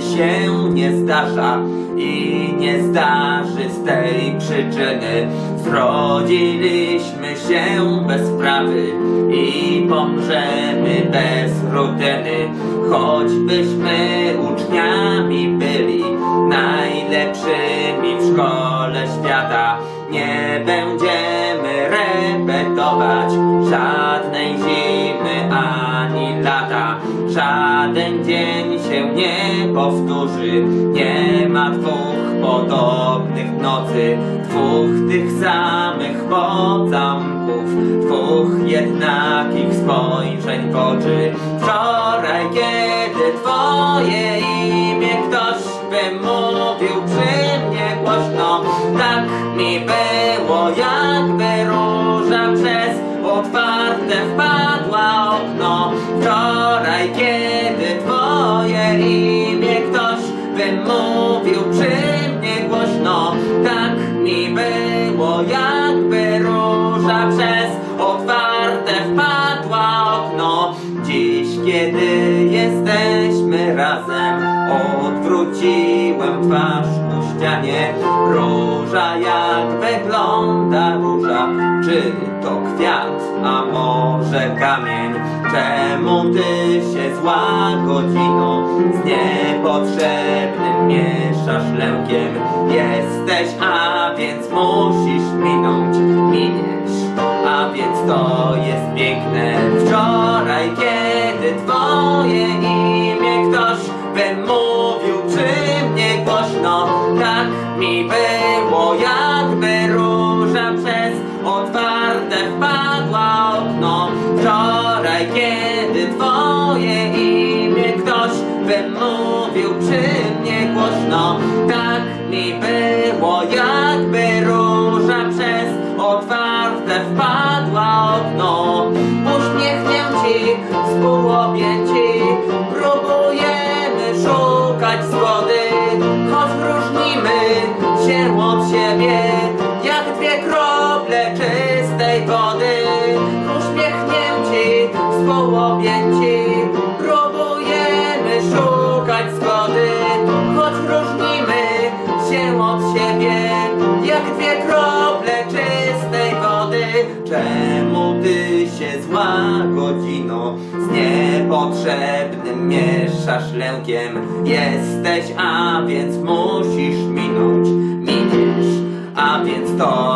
się nie zdarza i nie zdarzy z tej przyczyny. Zrodziliśmy się bez sprawy i pomrzemy bez rutyny. Choćbyśmy uczniami byli najlepszymi w szkole świata, nie będziemy repetować ani lata. Żaden dzień się nie powtórzy, nie ma dwóch podobnych nocy, dwóch tych samych pocałunków, dwóch jednakich spojrzeń w oczy. Wczoraj, kiedy twoje imię ktoś wymówił przy mnie głośno, tak mi było, jakby odwróciłem twarz ku ścianie. Róża, jak wygląda róża? Czy to kwiat, a może kamień? Czemu ty się zła godziną z niepotrzebnym mieszasz lękiem? Jesteś, a więc musisz minąć, miniesz, a więc to jest piękne. Wczoraj, kiedy twoje imię ktoś wymówił Kiedy twoje imię ktoś wymówił przy mnie głośno, tak mi było, jakby róża przez otwarte wpadła okno. Uśmiechnięci, współobjęci, próbujemy szukać zgody, choć różnimy się od siebie, Uśmiechnięci, współobjęci, próbujemy szukać zgody, choć różnimy się od siebie, jak dwie krople czystej wody. Czemu ty się zła godzino z niepotrzebnym mieszasz lękiem? Jesteś, a więc musisz minąć, miniesz, a więc to.